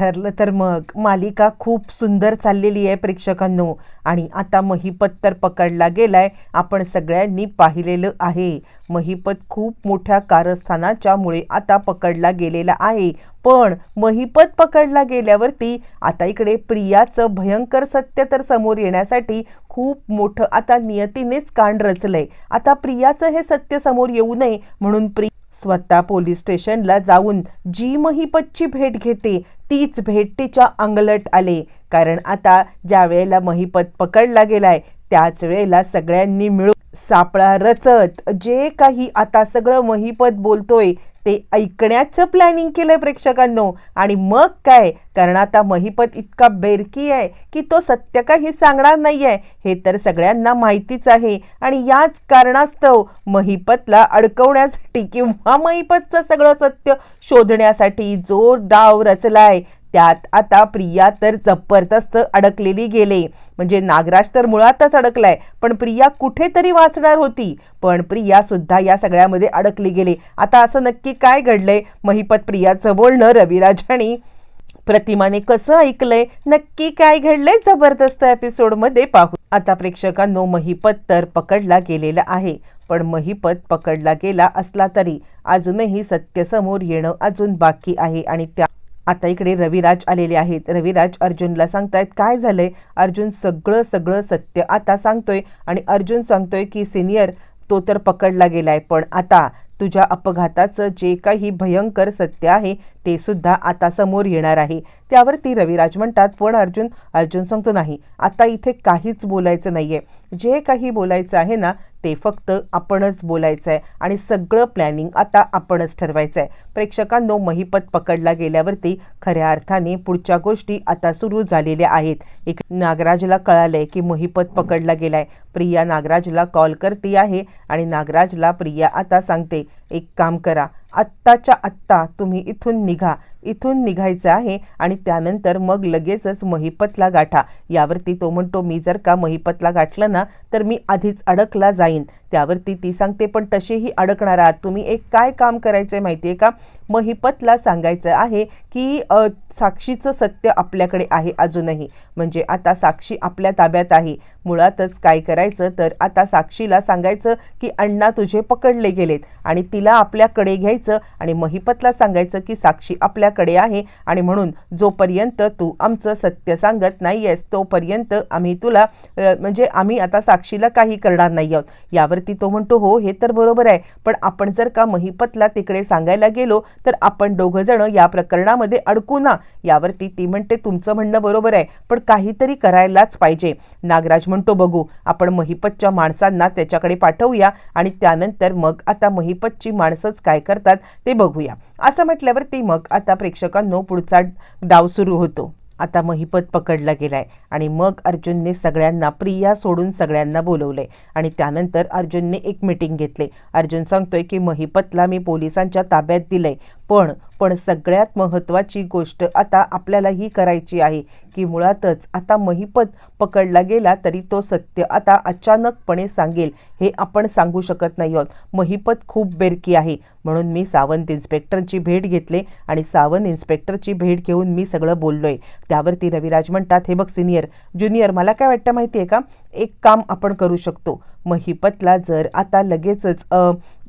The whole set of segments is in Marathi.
ठरलं तर मग. मालिका खूप सुंदर चाललेली आहे प्रेक्षकांनो. आणि आता महिपत तर पकडला गेलाय. आपण सगळ्यांनी पाहिलेलं आहे. महिपत खूप मोठ्या कारस्थानाच्यामुळे आता पकडला गेलेला आहे. पण महिपत पकडला गेल्यावरती आता इकडे प्रियाचं भयंकर सत्य तर समोर येण्यासाठी खूप मोठं आता नियतीनेच कांड रचलंय. आता प्रियाचं हे सत्य समोर येऊ नये म्हणून प्रिया स्वतः पोलीस स्टेशनला जाऊन जी महिपतची भेट घेते तीच भेटीच्या अंगलट आले. कारण आता ज्या वेळेला महिपत पकडला गेलाय त्याच वेळेला सगळ्यांनी मिळून सापळा रचत जे काही आता सगळं महिपत बोलतोय ते ऐकण्याचं प्लॅनिंग केलंय प्रेक्षकांनो. आणि मग काय? कारण आता महिपत इतका बेरकी आहे की तो सत्य काही सांगणार नाही आहे हे तर सगळ्यांना माहितीच आहे. आणि याच कारणास्तव महिपतला अडकवण्यासाठी किंवा महिपतचं सगळं सत्य शोधण्यासाठी जो डाव रचलाय. त्यात आता प्रिया तर जबरदस्त अडकलेली गेले. म्हणजे नागराज तर मुळातच अडकलाय पण प्रिया कुठेतरी वाचणार होती. पण प्रिया सुद्धा या सगळ्यामध्ये अडकली गेली. आता असं नक्की काय घडलंय? महिपत प्रियाचं बोलणं रविराज आणि प्रतिमाने कसं ऐकलंय? नक्की काय घडलंय जबरदस्त एपिसोडमध्ये पाहू. आता प्रेक्षकांनो महिपत तर पकडला गेलेला आहे. पण महिपत पकडला गेला असला तरी अजूनही सत्य समोर येणं अजून बाकी आहे आणि त्या आता इकडे रविराज आलेले आहेत. रविराज अर्जुनला सांगतायत काय झालंय? अर्जुन सगळं सगळं सत्य आता सांगतोय आणि अर्जुन सांगतोय की सिनियर तो तर पकडला गेलाय पण आता तुझ्या अपघाताचं जे काही भयंकर सत्य आहे ते सुद्धा आता समोर येणार आहे. त्यावरती रविराज म्हणतात पण अर्जुन अर्जुन सांगतो नाही आता इथे काहीच बोलायचं नाही आहे जे काही बोलायचं आहे ना ते फक्त आपणच बोलायचं आहे आणि सगळं प्लॅनिंग आता आपणच ठरवायचं आहे प्रेक्षकांनो महिपत पकडला गेल्यावरती खऱ्या अर्थाने पुढच्या गोष्टी आता सुरू झालेल्या आहेत. एक नागराजला कळालंय की महिपत पकडला गेलाय. प्रिया नागराजला कॉल करते आहे आणि नागराजला प्रिया आता सांगते एक काम करा आत्ताच्या आत्ता तुम्ही इथून निघा इथून निघायचं आहे आणि त्यानंतर मग लगेचच महिपतला गाठा. यावरती तो म्हणतो मी जर का महिपतला गाठलं ना तर मी आधीच अडकला जाईन. त्यावरती ती सांगते पण तसेही अडकणार आहात. तुम्ही एक काय काम करायचं आहे माहिती आहे का? महिपतला सांगायचं आहे की साक्षीचं सत्य आपल्याकडे आहे अजूनही. म्हणजे आता साक्षी आपल्या ताब्यात आहे. मुळातच काय करायचं? तर आता साक्षीला सांगायचं की अण्णा तुझे पकडले गेलेत. आणि तिला आपल्याकडे घ्यायचं आणि महिपतला सांगायचं की साक्षी आपल्याकडे आहे. आणि म्हणून जोपर्यंत तू आमचं सत्य सांगत नाही आहेस तोपर्यंत आम्ही तुला म्हणजे आम्ही आता साक्षीला काही करणार नाही आहोत. यावरती तो म्हणतो हो हे तर बरोबर आहे. पण आपण जर का महिपतला तिकडे सांगायला गेलो तर आपण दोघं जण या प्रकरणामध्ये अडकू ना. यावरती ती म्हणते तुमचं म्हणणं बरोबर आहे पण काहीतरी करायलाच पाहिजे. नागराज म्हणतो बघू आपण महिपतच्या माणसांना त्याच्याकडे पाठवूया आणि त्यानंतर मग आता महिपतची माणसंच काय करतात ते बघूया. असं म्हटल्यावरती मग आता प्रेक्षकांनो पुढचा डाव सुरू होतो. आता महिपत पकडला गेलाय आणि मग अर्जुनने सगळ्यांना प्रिया सोडून सगळ्यांना बोलवले आणि त्यानंतर अर्जुनने एक मिटिंग घेतले. अर्जुन सांगतोय की महिपतला मी पोलिसांच्या ताब्यात दिलंय. पण पण सगळ्यात महत्त्वाची गोष्ट आता आपल्याला ही करायची आहे की मुळातच आता महिपत पकडला गेला तरी तो सत्य आता अचानकपणे सांगेल हे आपण सांगू शकत नाही आहोत. महिपत खूप बेरकी आहे. म्हणून मी सावंत इन्स्पेक्टरची भेट घेतले आणि सावंत इन्स्पेक्टरची भेट घेऊन मी सगळं बोललो आहे त्यावरती रविराज म्हणतात हे बघ सिनियर ज्युनियर मला काय वाटतं माहिती आहे का? एक काम आपण करू शकतो. महिपतला जर आता लगेचच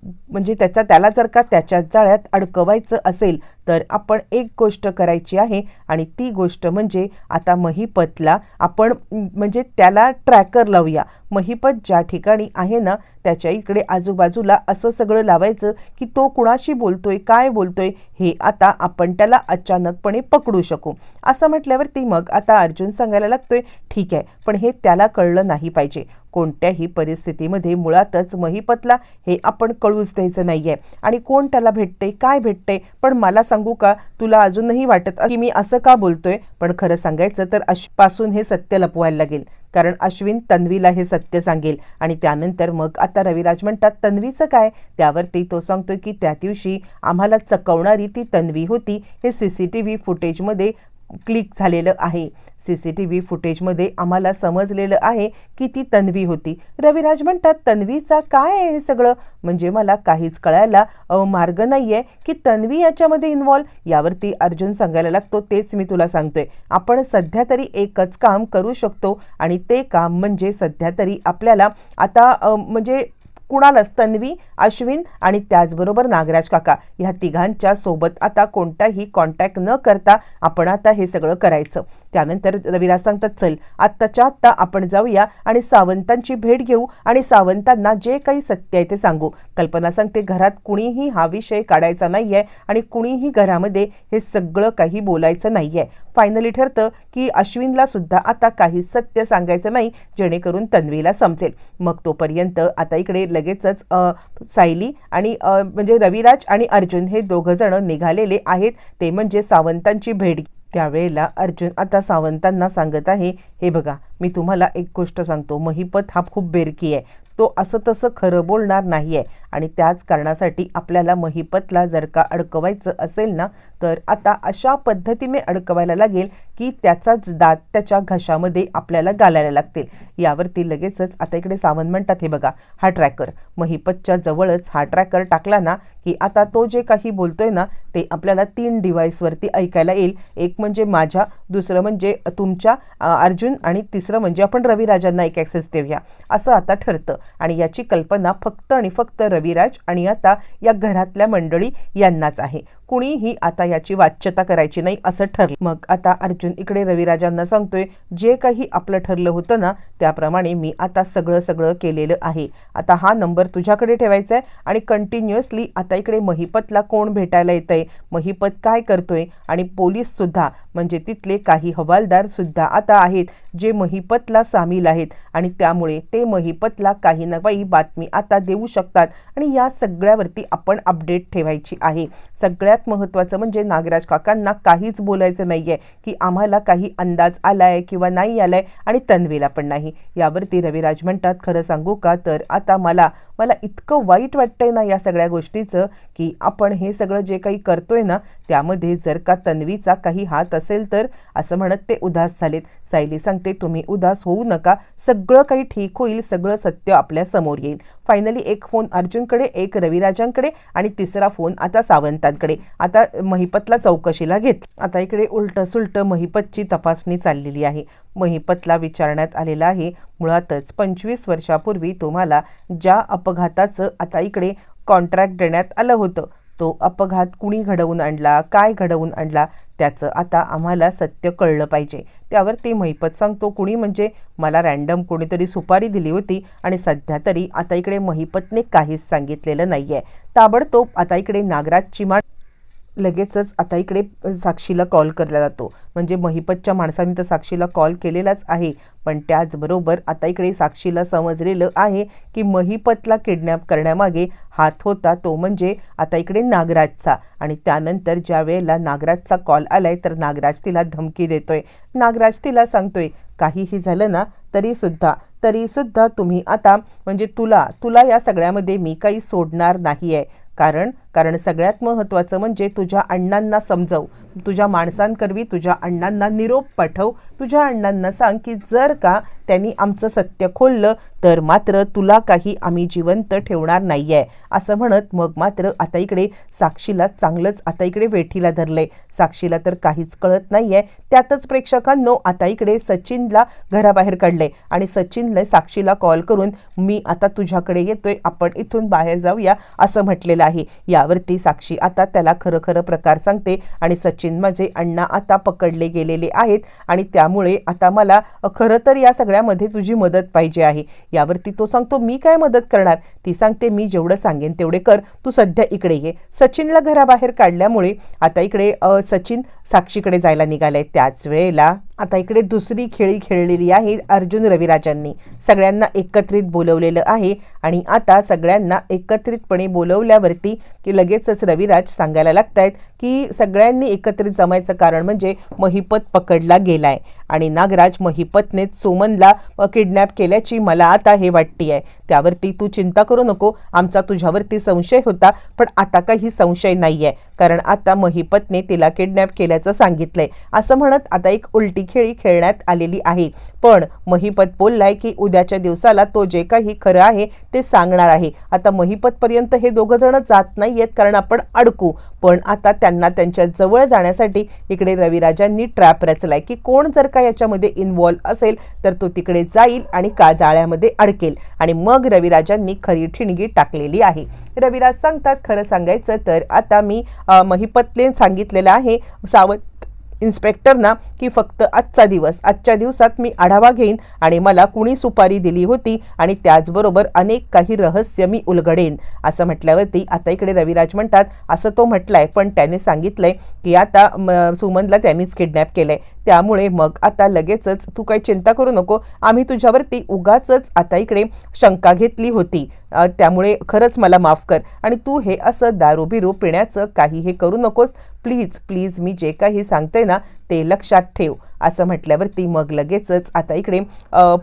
म्हणजे त्याचा त्याला जर का त्याच्या जाळ्यात अडकवायचं असेल तर आपण एक गोष्ट करायची आहे आणि ती गोष्ट म्हणजे आता महिपतला आपण म्हणजे त्याला ट्रॅकर लावूया. महिपत ज्या ठिकाणी आहे ना त्याच्या इकडे आजूबाजूला असं सगळं लावायचं की तो कुणाशी बोलतोय काय बोलतोय हे आता आपण त्याला अचानकपणे पकडू शकू. असं म्हटल्यावरती मग आता अर्जुन सांगायला लागतोय ठीक आहे पण हे त्याला कळलं नाही पाहिजे. कोणत्याही परिस्थितीमध्ये मुळातच महिपतला हे आपण कळूच द्यायचं नाही आहे आणि कोण त्याला भेटते काय भेटते? पण मला सांगू का? तुला अजूनही वाटत की मी असं का बोलतोय? पण खरं सांगायचं तर अशपासून हे सत्य लपवायला लागेल. कारण अश्विन तन्वीला हे सत्य सांगेल. आणि त्यानंतर मग आता रविराज म्हणतात तन्वीचं काय? त्यावरती तो सांगतोय की त्या दिवशी आम्हाला चकवणारी ती तन्वी होती. हे सी सी टी व्ही फुटेजमध्ये क्लिक झालेलं आहे. सी सी टी व्ही फुटेजमध्ये आम्हाला समजलेलं आहे की ती तन्वी होती. रविराज म्हणतात तन्वीचा काय आहे हे सगळं? म्हणजे मला काहीच कळायला मार्ग नाही आहे की तन्वी याच्यामध्ये इन्व्हॉल्व यावरती अर्जुन सांगायला लागतो तेच मी तुला सांगतोय. आपण सध्या तरी एकच काम करू शकतो आणि ते काम म्हणजे सध्या तरी आपल्याला आता म्हणजे कुणालाच तन्वी अश्विन आणि त्याचबरोबर नागराज काका ह्या तिघांच्या सोबत आता कोणताही कॉन्टॅक्ट न करता आपण आता हे सगळं करायचं. त्यानंतर रवीला सांगतात चल आत्ताच्या आत्ता आपण जाऊया आणि सावंतांची भेट घेऊ आणि सावंतांना जे काही सत्य आहे ते सांगू. कल्पना सांगते घरात कुणीही हा विषय काढायचा नाही आहे आणि कुणीही घरामध्ये हे सगळं काही बोलायचं नाही आहे फायनली ठरतं की अश्विनला सुद्धा आता काही सत्य सांगायचं नाही जेणेकरून तन्वीला समजेल. मग तोपर्यंत आता इकडे लगेचच सायली आणि म्हणजे रविराज आणि अर्जुन हे दोघं जण निघालेले आहेत. ते म्हणजे सावंतांची भेट. त्यावेळेला अर्जुन आता सावंतांना सांगत आहे हे बघा मी तुम्हाला एक गोष्ट सांगतो. महिपत हा खूप बेरकी आहे. तो असं तसं खरं बोलणार नाही आहे आणि त्याच कारणासाठी आपल्याला महिपतला जर का अडकवायचं असेल ना तर आता अशा पद्धतीने अडकवायला लागेल की त्याचाच दात त्याच्या घशामध्ये आपल्याला घालायला लागतील. यावरती लगेचच आता इकडे सावंत म्हणतात हे बघा हा ट्रॅकर महिपतच्या जवळच हा ट्रॅकर टाकला ना की आता तो जे काही बोलतोय ना ते आपल्याला तीन डिव्हाइसवरती ऐकायला येईल. एक म्हणजे माझ्या दुसरं म्हणजे तुमच्या अर्जुन आणि तिसरं म्हणजे आपण रविराजांना एक ॲक्सेस देऊया. असं आता ठरतं आणि याची कल्पना फक्त आणि फक्त रविराज आणि आता या घरातल्या मंडळी यांनाच आहे. कुणीही आता याची वाच्यता करायची नाही असं ठरलं. मग आता अर्जुन इकडे रविराजांना सांगतोय जे काही आपलं ठरलं होतं ना त्याप्रमाणे मी आता सगळं सगळं केलेलं आहे. आता हा नंबर तुझ्याकडे ठेवायचा आहे आणि कंटिन्युअसली आता इकडे महिपतला कोण भेटायला येतंय? महिपत काय करतोय? आणि पोलीस सुद्धा म्हणजे तिथले काही हवालदार सुद्धा आता आहेत जे महिपतला सामील आहेत. आणि त्यामुळे ते महिपतला काही ना काही बातमी आता देऊ शकतात. आणि या सगळ्यावरती आपण अपडेट ठेवायची आहे. सगळ्यात महत्त्वाचं म्हणजे नागराज काकांना काहीच बोलायचं नाही आहे की आम्हाला काही अंदाज आलाय किंवा नाही आलाय आणि तन्वीला पण नाही. यावरती रविराज म्हणतात खरं सांगू का? तर आता मला मला इतकं वाईट वाटतंय ना या सगळ्या गोष्टीचं की आपण हे सगळं जे काही करतोय ना त्यामध्ये जर का तन्वीचा काही हात असेल तर असं म्हणत ते उदास झालेत. सायली सांगते तुम्ही उदास होऊ नका. सगळं काही ठीक होईल सगळं सत्य आपल्यासमोर येईल. फायनली एक फोन अर्जुनकडे एक रविराजांकडे आणि तिसरा फोन आता सावंतांकडे. आता महिपतला चौकशीला घेत आता इकडे उलटं सुलटं महिपतची तपासणी चाललेली आहे. महिपतला विचारण्यात आलेला आहे मुळातच पंचवीस वर्षापूर्वी तुम्हाला ज्या अपघाताचं आता इकडे कॉन्ट्रॅक्ट देण्यात आलं होतं तो अपघात कुणी घडवून आणला काय घडवून आणला त्याचं आता आम्हाला सत्य कळलं पाहिजे. त्यावर ते महिपत सांगतो कुणी म्हणजे मला रॅन्डम कोणीतरी सुपारी दिली होती आणि सध्या तरी आता इकडे महिपतने काहीच सांगितलेलं नाही आहे ताबडतोब आता इकडे नागराजची चिमाड लगेचच आता इकडे साक्षीला कॉल केला जातो. म्हणजे महिपतच्या माणसांनी तर साक्षीला कॉल केलेलाच आहे. पण त्याचबरोबर आता इकडे साक्षीला समजलेलं आहे की महिपतला किडनॅप करण्यामागे हात होता तो म्हणजे आता इकडे नागराजचा. आणि त्यानंतर ज्या वेळेला नागराजचा कॉल आलाय तर नागराज तिला धमकी देतोय. नागराज तिला सांगतोय काहीही झालं ना तरीसुद्धा तरीसुद्धा तुम्ही आता म्हणजे तुला तुला या सगळ्यामध्ये मी काही सोडणार नाही आहे कारण कारण सगळ्यात महत्त्वाचं म्हणजे तुझ्या अण्णांना समजव. तुझ्या माणसांकरवी तुझ्या अण्णांना निरोप पाठव. तुझ्या अण्णांना सांग की जर का त्यांनी आमचं सत्य खोललं तर मात्र तुला काही आम्ही जिवंत ठेवणार नाही आहे असं म्हणत मग मात्र आता इकडे साक्षीला चांगलंच आता इकडे वेठीला धरलंय. साक्षीला तर काहीच कळत नाही आहे त्यातच प्रेक्षकांनो आता इकडे सचिनला घराबाहेर काढले आणि सचिनने साक्षीला कॉल करून मी आता तुझ्याकडे येतोय आपण इथून बाहेर जाऊया असं म्हटलेलं आहे. या यावरती साक्षी आता त्याला खरं खरं प्रकार सांगते आणि सचिन माझे अण्णा आता पकडले गेलेले आहेत आणि त्यामुळे आता मला खरं तर या सगळ्यामध्ये तुझी मदत पाहिजे आहे. यावरती तो सांगतो मी काय मदत करणार? ती सांगते मी जेवढं सांगेन तेवढे कर तू सध्या इकडे ये. सचिनला घराबाहेर काढल्यामुळे आता इकडे सचिन साक्षीकडे जायला निघालाय. त्याच वेळेला आता इकडे दुसरी खेळी खेळलेली आहे अर्जुन रविराजांनी. सगळ्यांना एकत्रित बोलवलेलं आहे आणि आता सगळ्यांना एकत्रितपणे बोलवल्यावरती की लगेचच रविराज सांगायला लागतायत की सगळ्यांनी एकत्रित जमायचं कारण म्हणजे महिपत पकडला गेलाय. आणि नागराज महिपतनेच सुमनला किडनॅप केल्याची मला आता हे वाटते आहे त्यावरती तू चिंता करू नको. आमचा तुझ्यावरती संशय होता पण आता काही संशय नाही आहे कारण आता महिपतने तिला किडनॅप केल्याचं सांगितलंय. असं म्हणत आता एक उलटी खेळी खेळण्यात आलेली आहे. पण महिपत बोललाय की उद्याच्या दिवसाला तो जे काही खरं आहे ते सांगणार आहे. आता महिपतपर्यंत हे दोघं जण जात नाहीयेत कारण आपण अडकू. पण आता त्यांना त्यांच्या जवळ जाण्यासाठी इकडे रविराजांनी ट्रॅप रचलाय. की कोण जर का याच्यामध्ये इन्व्हॉल्व असेल तर तो तिकडे जाईल आणि का जाळ्यामध्ये अडकेल. आणि मग रविराजांनी खरी ठिणगी टाकलेली आहे. रविराज सांगतात खरं सांगायचं तर आता मी अ, सांगितलेलं आहे सावंत इन्स्पेक्टरना की फक्त आजचा दिवस. आजच्या दिवसात मी आढावा घेईन आणि मला कुणी सुपारी दिली होती आणि त्याचबरोबर अनेक काही रहस्य मी उलगडेन. असं म्हटल्यावरती आता इकडे रविराज म्हणतात असं तो म्हटलाय पण त्याने सांगितलंय की आता सुमनला त्यांनीच किडनॅप केलंय. त्यामुळे मग आता लगेचच तू काही चिंता करू नको. आम्ही तुझ्यावरती उगाच आता इकडे शंका घेतली होती. त्यामुळे खरंच मला माफ कर. आणि तू हे असं दारू बिरू पिण्याचं काही हे करू नकोस. प्लीज प्लीज मी जे काही सांगते ना ते लक्षात ठेव. असं म्हटल्यावरती मग लगेचच आता इकडे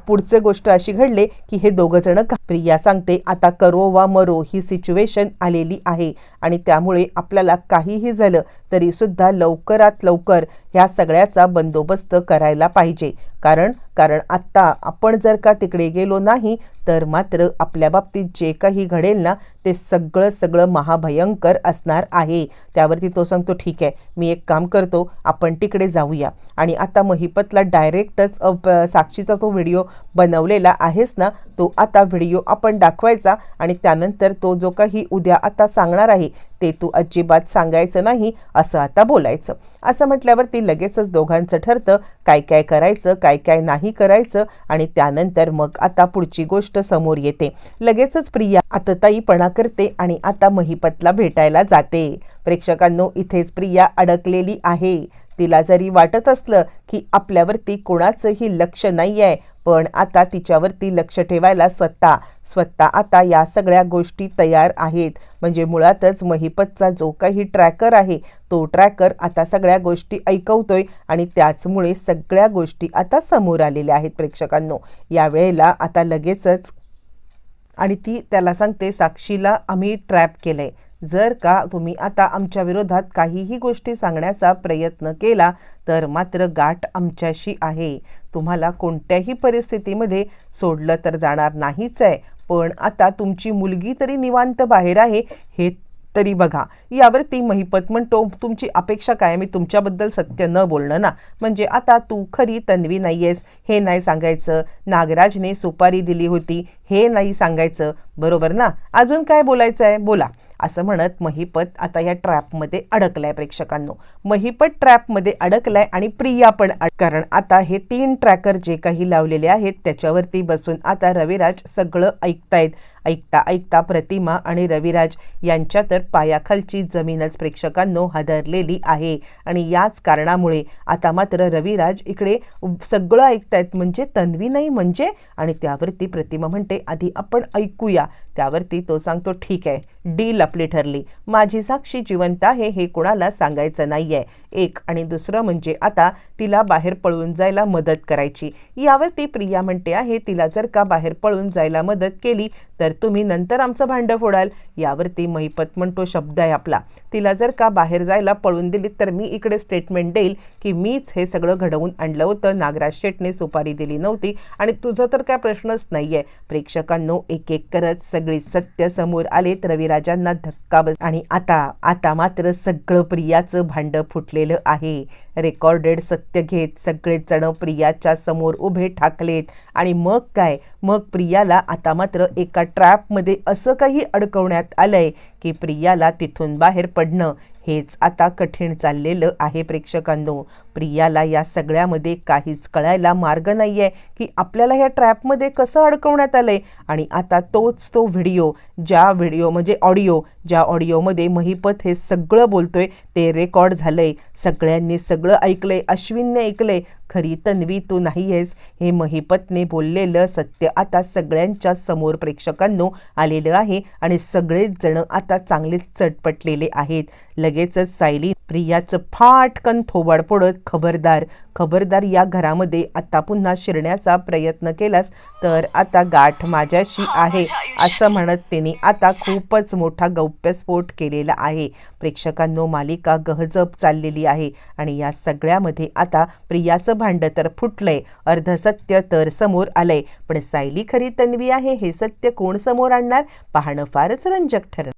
पुढचं गोष्ट अशी घडले की हे दोघं जण का- प्रिया सांगते आता करो वा मरो ही सिच्युएशन आलेली आहे आणि त्यामुळे आपल्याला काहीही झालं तरी सुद्धा लवकरात लवकर ह्या सगळ्याचा बंदोबस्त करायला पाहिजे. कारण कारण आत्ता आपण जर का तिकडे गेलो नाही तर मात्र आपल्या बाबतीत जे काही घडेल ना ते सगळं सगळं महाभयंकर असणार आहे. त्यावरती तो सांगतो ठीक आहे मी एक काम करतो आपण तिकडे जाऊया. आणि आता महिपतला डायरेक्टच साक्षीचा तो व्हिडिओ बनवलेला आहेस ना तो आता व्हिडिओ आपण दाखवायचा आणि त्यानंतर तो जो काही उद्या आता सांगणार आहे ते तू अजिबात सांगायचं नाही असं आता बोलायचं. असं म्हटल्यावरती लगेचच दोघांचं ठरतं काय काय करायचं काय काय नाही करायचं आणि त्यानंतर मग आता पुढची गोष्ट समोर येते. लगेचच प्रिया आतताईपणा करते आणि आता महिपतला भेटायला जाते. प्रेक्षकांनो इथेच प्रिया अडकलेली आहे. तिला जरी वाटत असलं की आपल्यावरती कोणाचंही लक्ष नाही आहे पण आता तिच्यावरती लक्ष ठेवायला स्वतः स्वतः आता या सगळ्या गोष्टी तयार आहेत. म्हणजे मुळातच महिपतचा जो काही ट्रॅकर आहे तो ट्रॅकर आता सगळ्या गोष्टी ऐकवतोय आणि त्याचमुळे सगळ्या गोष्टी आता समोर आलेल्या आहेत प्रेक्षकांनो. यावेळेला आता लगेचच आणि ती त्याला सांगते साक्षीला आम्ही ट्रॅप केलं आहे जर का तुम्ही आता आमच्या विरोधात काहीही गोष्टी सांगण्याचा प्रयत्न केला तर मात्र गाठ आमच्याशी आहे. तुम्हाला कोणत्याही परिस्थितीमध्ये सोडलं तर जाणार नाहीच आहे. पण आता तुमची मुलगी तरी निवांत बाहेर आहे हे तरी बघा. यावरती महिपत म्हणतो तुमची अपेक्षा काय? मी तुमच्याबद्दल सत्य न बोलणं ना. म्हणजे आता तू खरी तन्वी नाहीयेस. हे नाही सांगायचं. नागराजने सुपारी दिली होती. हे नाही सांगायचं. बरोबर ना? अजून काय बोलायचं आहे बोला. असं म्हणत महिपत आता या ट्रॅपमध्ये अडकलाय प्रेक्षकांनो. महिपत ट्रॅपमध्ये अडकलाय आणि प्रिया पण कारण आता हे तीन ट्रॅकर जे काही लावलेले आहेत त्याच्यावरती बसून आता रविराज सगळं ऐकतायत. ऐकता ऐकता प्रतिमा आणि रविराज यांच्या तर पायाखालची जमीनच प्रेक्षकांनो हादरलेली आहे. आणि याच कारणामुळे आता मात्र रविराज इकडे सगळं ऐकतायत म्हणजे तन्वी नाही म्हणजे? आणि त्यावरती प्रतिमा म्हणते आधी आपण ऐकूया. त्यावरती तो सांगतो ठीक आहे डील आपली ठरली. माझी साक्षी जिवंत आहे हे कोणाला सांगायचं नाही आहे. एक आणि दुसरं म्हणजे आता तिला बाहेर पळून जायला मदत करायची. यावरती प्रिया म्हणते आहे तिला जर का बाहेर पळून जायला मदत केली तर तुम्ही नंतर आमचं भांडं फोडाल. यावरती महिपत म्हणतो शब्द आहे आपला. तिला जर का बाहेर जायला पळून दिली तर मी इकडे स्टेटमेंट देईल की मीच हे सगळं घडवून आणलं होतं. नागराज शेटने सुपारी दिली नव्हती आणि तुझं तर काय प्रश्नच नाहीये. प्रेक्षकांनो एक एक करत सगळी सत्य समोर आलेत. रविराजांना धक्का बस आणि आता आता मात्र सगळं प्रियाचं भांडं फुटलेलं आहे. रेकॉर्डेड सत्य घेत सगळेजण प्रियाच्या समोर उभे ठाकलेत. आणि मग काय? मग प्रियाला आता मात्र एका ट्रॅपमध्ये असं काही अडकवण्यात आलंय की प्रियाला तिथून बाहेर पडणं हेच आता कठीण चाललेलं आहे प्रेक्षकांनो. प्रियाला या सगळ्यामध्ये काहीच कळायला मार्ग नाही आहे की आपल्याला ह्या ट्रॅपमध्ये कसं अडकवण्यात आलं आहे आणि आता तोच तो व्हिडिओ ज्या व्हिडिओ म्हणजे ऑडिओ ज्या ऑडिओमध्ये महिपत हे सगळं बोलतोय ते रेकॉर्ड झालंय. सगळ्यांनी सगळं सगळं ऐकलंय अश्विनने ऐकलंय खरी तन्वी तू नाही आहेस हे महिपतने बोललेलं सत्य आता सगळ्यांच्या समोर प्रेक्षकांनो आलेलं आहे आणि सगळेच जण आता चांगलेच चटपटलेले आहेत. लगेचच सायली प्रियाचं फाटकन थोबाड पडत खबरदार खबरदार या घरामध्ये आता पुन्हा शिरण्याचा प्रयत्न केलास तर आता गाठ माझ्याशी आहे असं म्हणत त्यांनी आता खूपच मोठा गौप्यस्फोट केलेला आहे. प्रेक्षकांनो मालिका गहजब चाललेली आहे आणि या सगळ्यामध्ये आता प्रियाचं भांडं तर फुटलंय अर्धसत्य तर समोर आलंय. पण सायली खरी तन्वी आहे हे सत्य कोण समोर आणणार? पाहणं फारच रंजक ठरणार.